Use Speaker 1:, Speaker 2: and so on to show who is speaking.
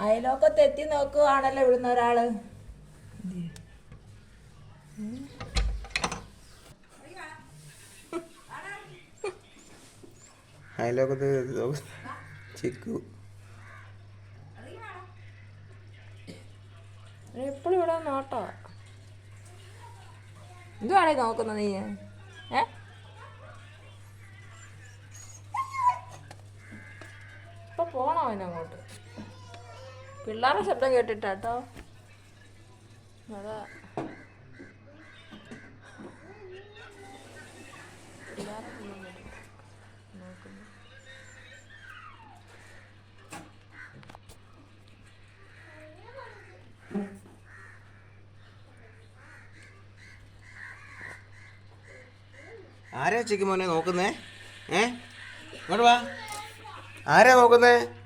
Speaker 1: അയലോക്കത്ത് എത്തി നോക്കുവാണല്ലോ ഇവിടുന്ന് ഒരാൾ.
Speaker 2: അയലോക്കത്ത് ചിക്കു.
Speaker 1: എപ്പോഴും ഇവിടെ നോട്ടോ എന്തുവാണേ നോക്കുന്നത് നീ? ഏ? ഇപ്പൊ പോണോ അവനങ്ങോട്ട് പിള്ളേരുടെ ശബ്ദം കേട്ടിട്ടാട്ടോ. അതാ.
Speaker 2: ആരാ ചിക്കുമോനെ നോക്കുന്നേ? ഏ? ഇങ്ങോട്ട് വാ. ആരാ നോക്കുന്നേ?